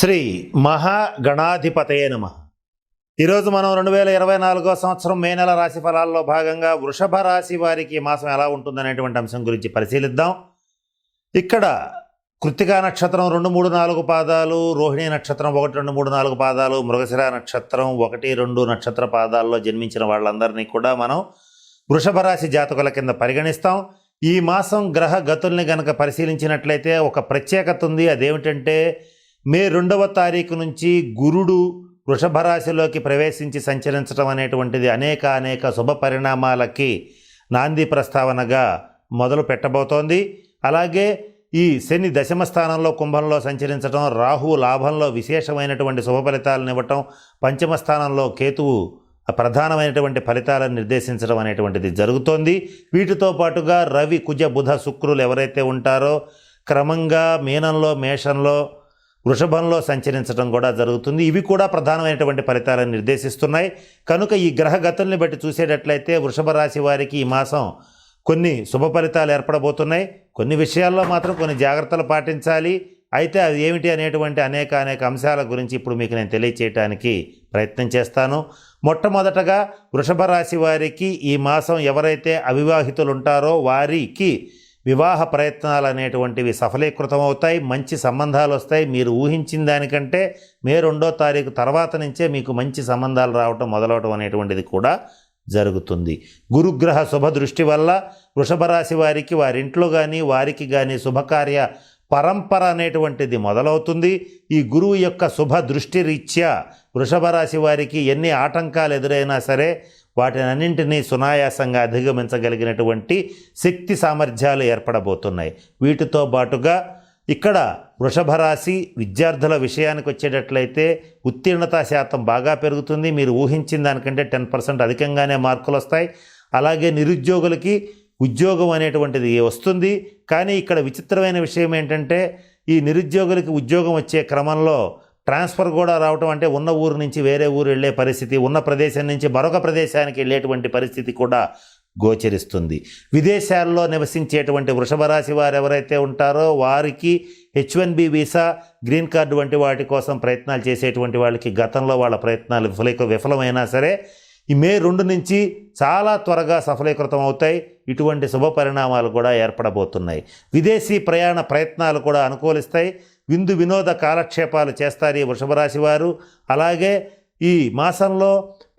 శ్రీ మహాగణాధిపతయే నమ. ఈరోజు మనం రెండు వేల ఇరవై నాలుగో సంవత్సరం మే నెల రాశి ఫలాల్లో భాగంగా వృషభ రాశి వారికి ఈ మాసం ఎలా ఉంటుందనేటువంటి అంశం గురించి పరిశీలిద్దాం. ఇక్కడ కృత్తికా నక్షత్రం రెండు మూడు నాలుగు పాదాలు రోహిణి నక్షత్రం ఒకటి రెండు మూడు నాలుగు పాదాలు మృగశిర నక్షత్రం ఒకటి రెండు నక్షత్ర పాదాల్లో జన్మించిన వాళ్ళందరినీ కూడా మనం వృషభ రాశి జాతకుల కింద పరిగణిస్తాం. ఈ మాసం గ్రహ గతుల్ని గనక పరిశీలించినట్లయితే ఒక ప్రత్యేకత ఉంది. అదేమిటంటే మే రెండవ తారీఖు నుంచి గురుడు వృషభ రాశిలోకి ప్రవేశించి సంచరించడం అనేటువంటిది అనేక అనేక శుభ పరిణామాలకి నాంది ప్రస్తావనగా మొదలు పెట్టబోతోంది. అలాగే ఈ శని దశమ స్థానంలో కుంభంలో సంచరించడం రాహు లాభంలో విశేషమైనటువంటి శుభ ఫలితాలను ఇవ్వటం పంచమ స్థానంలో కేతువు ప్రధానమైనటువంటి ఫలితాలను నిర్దేశించడం అనేటువంటిది జరుగుతోంది. వీటితో పాటుగా రవి కుజ బుధ శుక్రులు ఎవరైతే ఉంటారో క్రమంగా మీనంలో మేషంలో వృషభంలో సంచరించడం కూడా జరుగుతుంది. ఇవి కూడా ప్రధానమైనటువంటి ఫలితాలను నిర్దేశిస్తున్నాయి. కనుక ఈ గ్రహ గతుల్ని బట్టి చూసేటట్లయితే వృషభ రాశి వారికి ఈ మాసం కొన్ని శుభ ఫలితాలు ఏర్పడబోతున్నాయి. కొన్ని విషయాల్లో మాత్రం కొన్ని జాగ్రత్తలు పాటించాలి. అయితే అది ఏమిటి అనేటువంటి అనేక అనేక అంశాల గురించి ఇప్పుడు మీకు నేను తెలియచేయటానికి ప్రయత్నం చేస్తాను. మొట్టమొదటగా వృషభ రాశి వారికి ఈ మాసం ఎవరైతే అవివాహితులు ఉంటారో వారికి వివాహ ప్రయత్నాలు అనేటువంటివి సఫలీకృతం అవుతాయి మంచి సంబంధాలు వస్తాయి మీరు ఊహించిన దానికంటే మే రెండో తారీఖు తర్వాత నుంచే మీకు మంచి సంబంధాలు రావటం మొదలవటం అనేటువంటిది కూడా జరుగుతుంది. గురుగ్రహ శుభ దృష్టి వల్ల వృషభ రాశి వారికి వారింట్లో కానీ వారికి కానీ శుభకార్య పరంపర అనేటువంటిది మొదలవుతుంది. ఈ గురువు యొక్క శుభ దృష్టి రీత్యా వృషభ రాశి వారికి ఎన్ని ఆటంకాలు ఎదురైనా సరే వాటినన్నింటినీ సునాయాసంగా అధిగమించగలిగినటువంటి శక్తి సామర్థ్యాలు ఏర్పడబోతున్నాయి. వీటితో పాటుగా ఇక్కడ వృషభ రాశి విద్యార్థుల విషయానికి వచ్చేటట్లయితే ఉత్తీర్ణత శాతం బాగా పెరుగుతుంది. మీరు ఊహించిన దానికంటే టెన్ పర్సెంట్ అధికంగానే మార్కులు వస్తాయి. అలాగే నిరుద్యోగులకి ఉద్యోగం అనేటువంటిది వస్తుంది. కానీ ఇక్కడ విచిత్రమైన విషయం ఏంటంటే ఈ నిరుద్యోగులకి ఉద్యోగం వచ్చే క్రమంలో ట్రాన్స్ఫర్ కూడా రావటం అంటే ఉన్న ఊరు నుంచి వేరే ఊరు వెళ్ళే పరిస్థితి ఉన్న ప్రదేశం నుంచి మరొక ప్రదేశానికి వెళ్ళేటువంటి పరిస్థితి కూడా గోచరిస్తుంది. విదేశాల్లో నివసించేటువంటి వృషభ రాశి వారు ఎవరైతే ఉంటారో వారికి H one B visa green card వంటి వాటి కోసం ప్రయత్నాలు చేసేటువంటి వాళ్ళకి గతంలో వాళ్ళ ప్రయత్నాలు విఫలీక విఫలమైనా సరే ఈ మే రెండు నుంచి చాలా త్వరగా సఫలీకృతం అవుతాయి. ఇటువంటి శుభ పరిణామాలు కూడా ఏర్పడబోతున్నాయి. విదేశీ ప్రయాణ ప్రయత్నాలు కూడా అనుకూలిస్తాయి. విందు వినోద కాలక్షేపాలు చేస్తారు ఈ వృషభరాశి వారు. అలాగే ఈ మాసంలో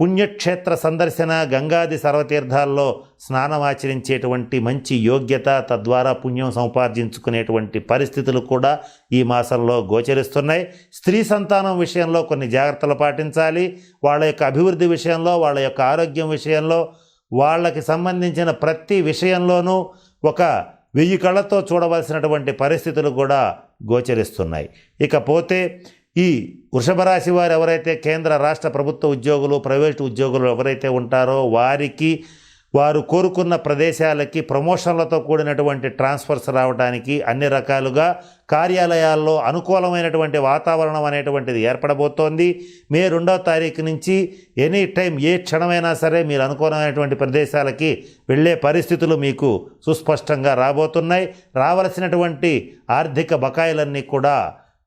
పుణ్యక్షేత్ర సందర్శన గంగాది సర్వతీర్థాల్లో స్నానమాచరించేటువంటి మంచి యోగ్యత తద్వారా పుణ్యం సంపార్జించుకునేటువంటి పరిస్థితులు కూడా ఈ మాసంలో గోచరిస్తున్నాయి. స్త్రీ సంతానం విషయంలో కొన్ని జాగ్రత్తలు పాటించాలి. వాళ్ళ యొక్క అభివృద్ధి విషయంలో వాళ్ళ యొక్క ఆరోగ్యం విషయంలో వాళ్ళకి సంబంధించిన ప్రతి విషయంలోనూ ఒక వెయ్యి కళ్ళతో చూడవలసినటువంటి పరిస్థితులు కూడా గోచరిస్తున్నాయి. ఇకపోతే ఈ వృషభ రాశి వారు ఎవరైతే కేంద్ర రాష్ట్ర ప్రభుత్వ ఉద్యోగులు ప్రైవేటు ఉద్యోగులు ఎవరైతే ఉంటారో వారికి వారు కోరుకున్న ప్రదేశాలకి ప్రమోషన్లతో కూడినటువంటి ట్రాన్స్ఫర్స్ రావడానికి అన్ని రకాలుగా కార్యాలయాల్లో అనుకూలమైనటువంటి వాతావరణం అనేటువంటిది ఏర్పడబోతోంది. మే రెండవ తారీఖు నుంచి ఎనీ టైం ఏ క్షణమైనా సరే మీరు అనుకూలమైనటువంటి ప్రదేశాలకి వెళ్ళే పరిస్థితులు మీకు సుస్పష్టంగా రాబోతున్నాయి. రావలసినటువంటి ఆర్థిక బకాయిలన్నీ కూడా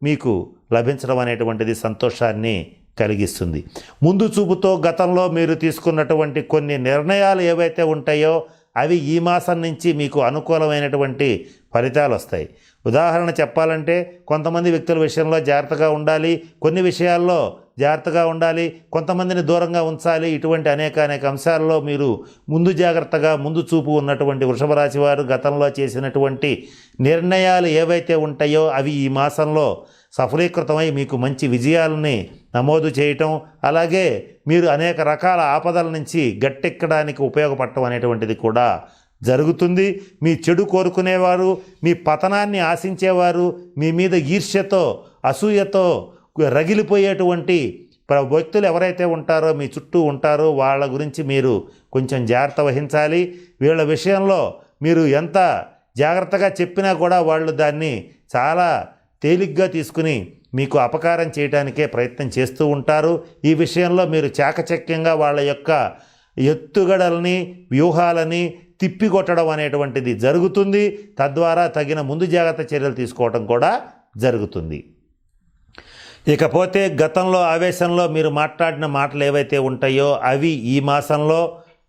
మీకు లభించడం అనేటువంటిది సంతోషాన్ని కలిగిస్తుంది. ముందు చూపుతో గతంలో మీరు తీసుకున్నటువంటి కొన్ని నిర్ణయాలు ఏవైతే ఉంటాయో అవి ఈ మాసం నుంచి మీకు అనుకూలమైనటువంటి ఫలితాలు వస్తాయి. ఉదాహరణ చెప్పాలంటే కొంతమంది వ్యక్తుల విషయంలో జాగ్రత్తగా ఉండాలి కొన్ని విషయాల్లో జాగ్రత్తగా ఉండాలి కొంతమందిని దూరంగా ఉంచాలి ఇటువంటి అనేక అనేక అంశాల్లో మీరు ముందు జాగ్రత్తగా ముందు చూపు ఉన్నటువంటి వృషభ రాశి వారు గతంలో చేసినటువంటి నిర్ణయాలు ఏవైతే ఉంటాయో అవి ఈ మాసంలో సఫలీకృతమై మీకు మంచి విజయాలని నమోదు చేయటం అలాగే మీరు అనేక రకాల ఆపదల నుంచి గట్టెక్కడానికి ఉపయోగపడటం అనేటువంటిది కూడా జరుగుతుంది. మీ చెడు కోరుకునేవారు మీ పతనాన్ని ఆశించేవారు మీ మీద ఈర్ష్యతో అసూయతో రగిలిపోయేటువంటి వ్యక్తులు ఎవరైతే ఉంటారో మీ చుట్టూ ఉంటారో వాళ్ళ గురించి మీరు కొంచెం జాగ్రత్త వహించాలి. వీళ్ళ విషయంలో మీరు ఎంత జాగ్రత్తగా చెప్పినా కూడా వాళ్ళు దాన్ని చాలా తేలిగ్గా తీసుకుని మీకు అపకారం చేయడానికే ప్రయత్నం చేస్తూ ఉంటారు. ఈ విషయంలో మీరు చాకచక్యంగా వాళ్ళ యొక్క ఎత్తుగడల్ని వ్యూహాలని తిప్పికొట్టడం అనేటువంటిది జరుగుతుంది. తద్వారా తగిన ముందు జాగ్రత్త చర్యలు తీసుకోవడం కూడా జరుగుతుంది. ఇకపోతే గతంలో ఆవేశంలో మీరు మాట్లాడిన మాటలు ఏవైతే ఉంటాయో అవి ఈ మాసంలో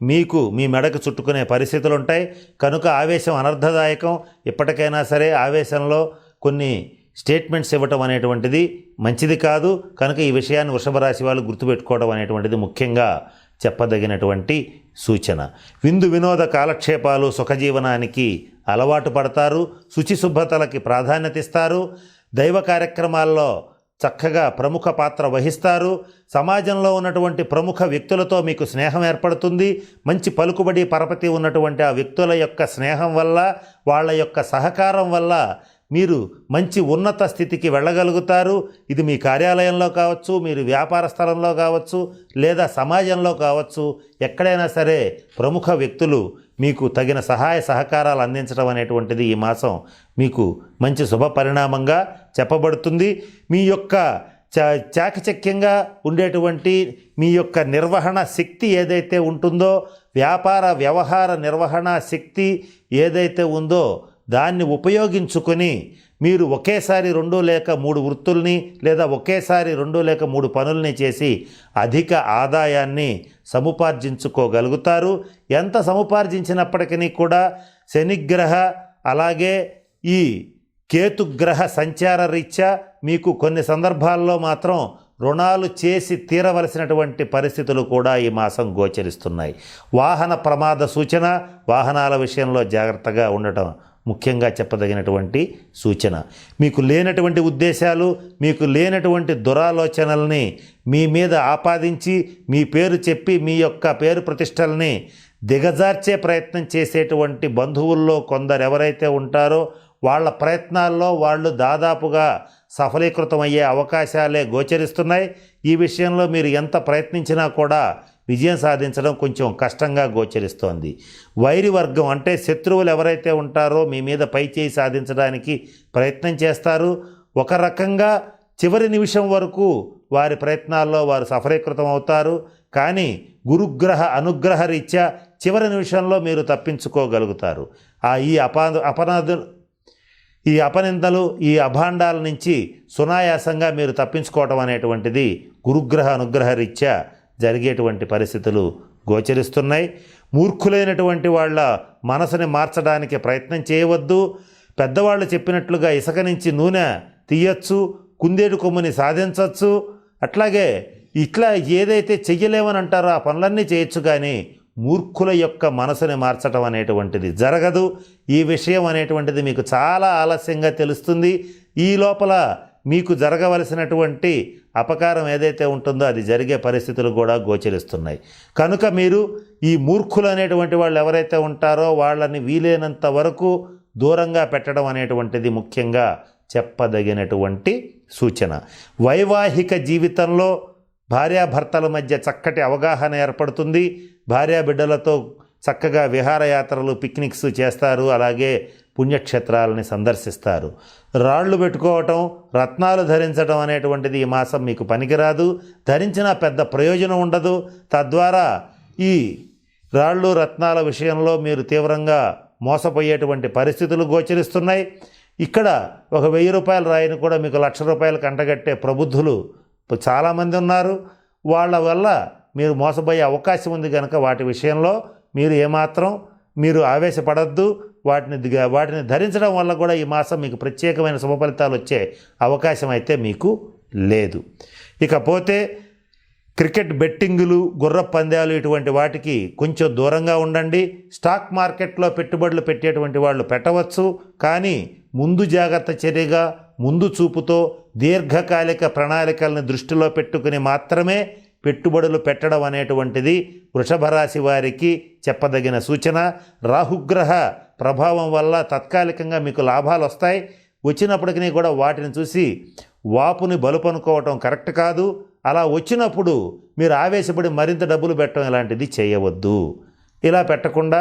మీకు మీ మెడకు చుట్టుకునే పరిస్థితులు ఉంటాయి. కనుక ఆవేశం అనర్థదాయకం ఇప్పటికైనా సరే ఆవేశంలో కొన్ని స్టేట్మెంట్స్ ఇవ్వటం అనేటువంటిది మంచిది కాదు. కనుక ఈ విషయాన్ని వృషభ రాశి వాళ్ళు గుర్తుపెట్టుకోవడం అనేటువంటిది ముఖ్యంగా చెప్పదగినటువంటి సూచన. విందు వినోద కాలక్షేపాలు సుఖజీవనానికి అలవాటు పడతారు. శుచి శుభ్రతలకి ప్రాధాన్యత ఇస్తారు. దైవ కార్యక్రమాల్లో చక్కగా ప్రముఖ పాత్ర వహిస్తారు. సమాజంలో ఉన్నటువంటి ప్రముఖ వ్యక్తులతో మీకు స్నేహం ఏర్పడుతుంది. మంచి పలుకుబడి పరపతి ఉన్నటువంటి ఆ వ్యక్తుల యొక్క స్నేహం వల్ల వాళ్ళ యొక్క సహకారం వల్ల మీరు మంచి ఉన్నత స్థితికి వెళ్ళగలుగుతారు. ఇది మీ కార్యాలయంలో కావచ్చు మీరు వ్యాపార స్థలంలో కావచ్చు లేదా సమాజంలో కావచ్చు. ఎక్కడైనా సరే ప్రముఖ వ్యక్తులు మీకు తగిన సహాయ సహకారాలు అందించడం అనేటువంటిది ఈ మాసం మీకు మంచి శుభ పరిణామంగా చెప్పబడుతుంది. మీ యొక్క చా చాకచక్యంగా ఉండేటువంటి మీ యొక్క నిర్వహణ శక్తి ఏదైతే ఉంటుందో వ్యాపార వ్యవహార నిర్వహణ శక్తి ఏదైతే ఉందో దాన్ని ఉపయోగించుకొని మీరు ఒకేసారి రెండు లేక మూడు వృత్తుల్ని లేదా ఒకేసారి రెండు లేక మూడు పనుల్ని చేసి అధిక ఆదాయాన్ని సముపార్జించుకోగలుగుతారు. ఎంత సముపార్జించినప్పటికీ కూడా శనిగ్రహ అలాగే ఈ కేతుగ్రహ సంచార రీత్యా మీకు కొన్ని సందర్భాల్లో మాత్రం రుణాలు చేసి తీరవలసినటువంటి పరిస్థితులు కూడా ఈ మాసం గోచరిస్తున్నాయి. వాహన ప్రమాద సూచన వాహనాల విషయంలో జాగ్రత్తగా ఉండటం ముఖ్యంగా చెప్పదగినటువంటి సూచన. మీకు లేనటువంటి ఉద్దేశాలు మీకు లేనటువంటి దురాలోచనల్ని మీ మీద ఆపాదించి మీ పేరు చెప్పి మీ యొక్క పేరు ప్రతిష్టల్ని దిగజార్చే ప్రయత్నం చేసేటువంటి బంధువుల్లో కొందరు ఎవరైతే ఉంటారో వాళ్ళ ప్రయత్నాల్లో వాళ్ళు దాదాపుగా సఫలీకృతమయ్యే అవకాశాలే గోచరిస్తున్నాయి. ఈ విషయంలో మీరు ఎంత ప్రయత్నించినా కూడా విజయం సాధించడం కొంచెం కష్టంగా గోచరిస్తోంది. వైరి వర్గం అంటే శత్రువులు ఎవరైతే ఉంటారో మీ మీద పైచేయి సాధించడానికి ప్రయత్నం చేస్తారు. ఒక రకంగా చివరి నిమిషం వరకు వారి ప్రయత్నాల్లో వారు సఫలీకృతం అవుతారు. కానీ గురుగ్రహ అనుగ్రహ రీత్యా చివరి నిమిషంలో మీరు తప్పించుకోగలుగుతారు. ఆ ఈ అపా అపనాదు ఈ అపనిందలు ఈ అభాండాల నుంచి సునాయాసంగా మీరు తప్పించుకోవటం అనేటువంటిది గురుగ్రహ అనుగ్రహ రీత్యా జరిగేటువంటి పరిస్థితులు గోచరిస్తున్నాయి. మూర్ఖులైనటువంటి వాళ్ళ మనసుని మార్చడానికి ప్రయత్నం చేయవద్దు. పెద్దవాళ్ళు చెప్పినట్లుగా ఇసుక నుంచి నూనె తీయచ్చు కుందేడు కొమ్ముని సాధించవచ్చు అట్లాగే ఇట్లా ఏదైతే చెయ్యలేమని అంటారో ఆ పనులన్నీ చేయొచ్చు కానీ మూర్ఖుల యొక్క మనసుని మార్చడం అనేటువంటిది జరగదు. ఈ విషయం అనేటువంటిది మీకు చాలా ఆలస్యంగా తెలుస్తుంది. ఈ లోపల మీకు జరగవలసినటువంటి అపకారం ఏదైతే ఉంటుందో అది జరిగే పరిస్థితులు కూడా గోచరిస్తున్నాయి. కనుక మీరు ఈ మూర్ఖులు అనేటువంటి వాళ్ళు ఎవరైతే ఉంటారో వాళ్ళని వీలైనంత వరకు దూరంగా పెట్టడం అనేటువంటిది ముఖ్యంగా చెప్పదగినటువంటి సూచన. వైవాహిక జీవితంలో భార్యాభర్తల మధ్య చక్కటి అవగాహన ఏర్పడుతుంది. భార్యా బిడ్డలతో చక్కగా విహారయాత్రలు పిక్నిక్స్ చేస్తారు అలాగే పుణ్యక్షేత్రాలని సందర్శిస్తారు. రాళ్ళు పెట్టుకోవటం రత్నాలు ధరించడం అనేటువంటిది ఈ మాసం మీకు పనికిరాదు. ధరించిన పెద్ద ప్రయోజనం ఉండదు. తద్వారా ఈ రాళ్ళు రత్నాల విషయంలో మీరు తీవ్రంగా మోసపోయేటువంటి పరిస్థితులు గోచరిస్తున్నాయి. ఇక్కడ ఒక వెయ్యి రూపాయల రాయిని కూడా మీకు లక్ష రూపాయలు కంటగట్టే ప్రబుద్ధులు చాలామంది ఉన్నారు. వాళ్ళ వల్ల మీరు మోసపోయే అవకాశం ఉంది కనుక వాటి విషయంలో మీరు ఏమాత్రం మీరు ఆవేశపడద్దు. వాటిని వాటిని ధరించడం వల్ల కూడా ఈ మాసం మీకు ప్రత్యేకమైన శుభ ఫలితాలు వచ్చే అవకాశం అయితే మీకు లేదు. ఇకపోతే క్రికెట్ బెట్టింగులు గుర్ర పందాలు ఇటువంటి వాటికి కొంచెం దూరంగా ఉండండి. స్టాక్ మార్కెట్లో పెట్టుబడులు పెట్టేటువంటి వాళ్ళు పెట్టవచ్చు. కానీ ముందు జాగ్రత్త చర్యగా ముందు చూపుతో దీర్ఘకాలిక ప్రణాళికలను దృష్టిలో పెట్టుకుని మాత్రమే పెట్టుబడులు పెట్టడం అనేటువంటిది వృషభ రాశి వారికి చెప్పదగిన సూచన. రాహుగ్రహ ప్రభావం వల్ల తాత్కాలికంగా మీకు లాభాలు వస్తాయి. వచ్చినప్పటికీ కూడా వాటిని చూసి వాపుని బలుపనుకోవటం కరెక్ట్ కాదు. అలా వచ్చినప్పుడు మీరు ఆవేశపడి మరింత డబ్బులు పెట్టడం ఇలాంటిది చేయవద్దు. ఇలా పెట్టకుండా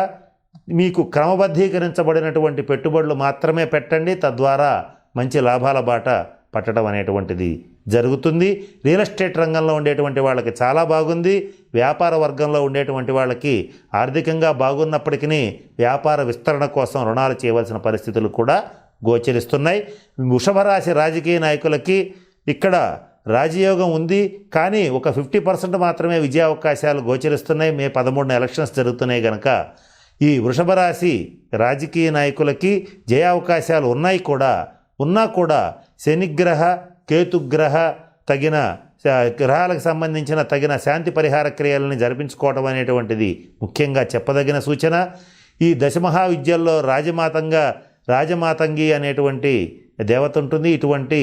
మీకు క్రమబద్ధీకరించబడినటువంటి పెట్టుబడులు మాత్రమే పెట్టండి. తద్వారా మంచి లాభాల బాట పట్టడం అనేటువంటిది జరుగుతుంది. రియల్ ఎస్టేట్ రంగంలో ఉండేటువంటి వాళ్ళకి చాలా బాగుంది. వ్యాపార వర్గంలో ఉండేటువంటి వాళ్ళకి ఆర్థికంగా బాగున్నప్పటికీ వ్యాపార విస్తరణ కోసం రుణాలు చేయవలసిన పరిస్థితులు కూడా గోచరిస్తున్నాయి. వృషభరాశి రాజకీయ నాయకులకి ఇక్కడ రాజయోగం ఉంది. కానీ ఒక ఫిఫ్టీ పర్సెంట్ మాత్రమే విజయ అవకాశాలు గోచరిస్తున్నాయి. మే పదమూడున ఎలక్షన్స్ జరుగుతున్నాయి కనుక ఈ వృషభ రాశి రాజకీయ నాయకులకి జయ అవకాశాలు ఉన్నాయి కూడా. ఉన్నా కూడా శనిగ్రహ కేతుగ్రహ తగిన గ్రహాలకు సంబంధించిన తగిన శాంతి పరిహార క్రియలను జరిపించుకోవడం అనేటువంటిది ముఖ్యంగా చెప్పదగిన సూచన. ఈ దశమహావిద్యల్లో రాజమాతంగా రాజమాతంగి అనేటువంటి దేవత ఉంటుంది. ఇటువంటి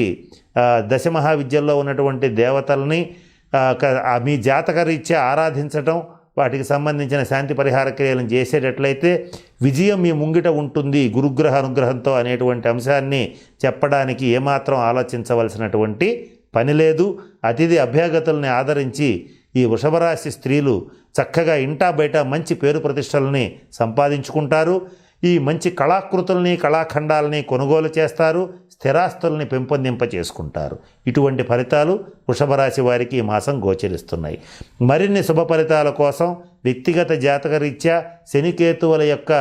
దశమహావిద్యల్లో ఉన్నటువంటి దేవతల్ని మీ జాతకరీత్యా ఆరాధించటం వాటికి సంబంధించిన శాంతి పరిహార క్రియలను చేసేటట్లయితే విజయం మీ ముంగిట ఉంటుంది గురుగ్రహ అనుగ్రహంతో అనేటువంటి అంశాన్ని చెప్పడానికి ఏమాత్రం ఆలోచించవలసినటువంటి పని లేదు. అతిథి అభ్యాగతుల్ని ఆదరించి ఈ వృషభరాశి స్త్రీలు చక్కగా ఇంటా బయట మంచి పేరు ప్రతిష్టలని సంపాదించుకుంటారు. ఈ మంచి కళాకృతుల్ని కళాఖండాలని కొనుగోలు చేస్తారు. స్థిరాస్తుల్ని పెంపొందింప చేసుకుంటారు ఇటువంటి ఫలితాలు వృషభ రాశి వారికి ఈ మాసం గోచరిస్తున్నాయి. మరిన్ని శుభ ఫలితాల కోసం వ్యక్తిగత జాతక రీత్యా శనికేతువుల యొక్క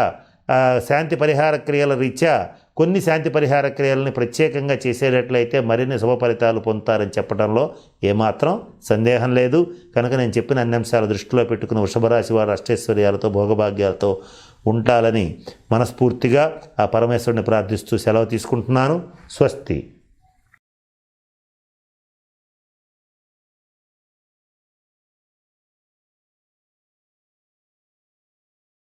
శాంతి పరిహార క్రియల రీత్యా కొన్ని శాంతి పరిహార క్రియలని ప్రత్యేకంగా చేసేటట్లయితే మరిన్ని శుభ ఫలితాలు పొందుతారని చెప్పడంలో ఏమాత్రం సందేహం లేదు. కనుక నేను చెప్పిన అన్ని అంశాలు దృష్టిలో పెట్టుకుని వృషభరాశి వారు అష్టైశ్వర్యాలతో భోగభాగ్యాలతో ఉంటాలని మనస్ఫూర్తిగా ఆ పరమేశ్వరుని ప్రార్థిస్తూ సెలవు తీసుకుంటున్నాను. స్వస్తి.